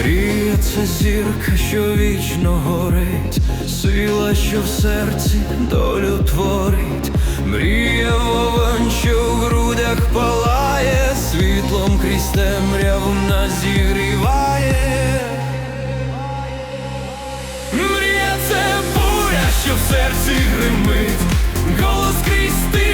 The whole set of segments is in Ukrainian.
Мрія це зірка, що вічно горить, сила, що в серці долю творить, мрія вогонь, що в грудях палає, світлом крізь темряву нас зігріває. Мрія це буря, що в серці гримить, голос крізь тишу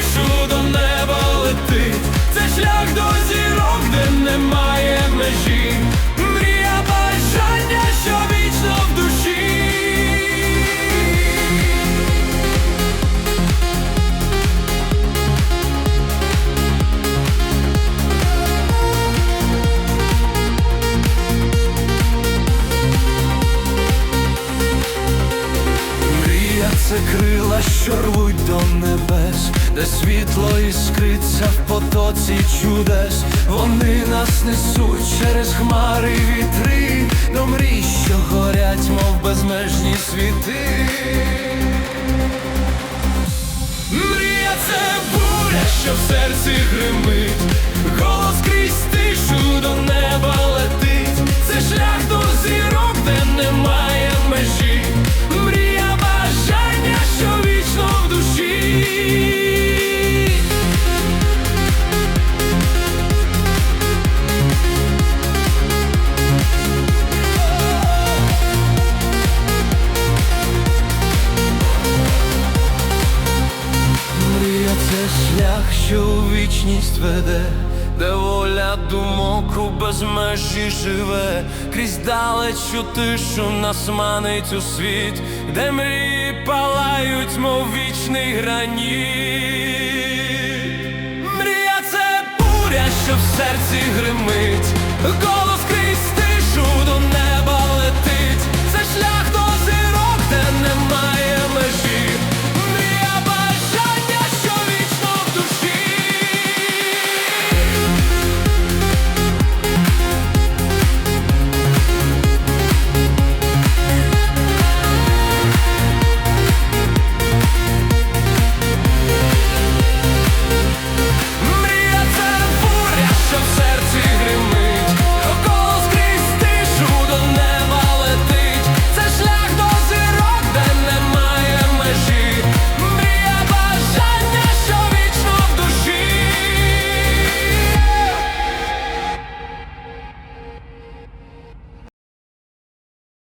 крила, що рвуть до небес, де світло іскриться в потоці чудес. Вони нас несуть через хмари вітри, до мрій, що горять, мов безмежні світи. Мрія це буря, що в серці гримить, голос крізь тишу до неба летить, шлях, що у вічність веде, де воля думок у безмежі живе, крізь далечу тишу нас манить у світ, де мрії палають, мов вічний граніт. Мрія це буря, що в серці гримить,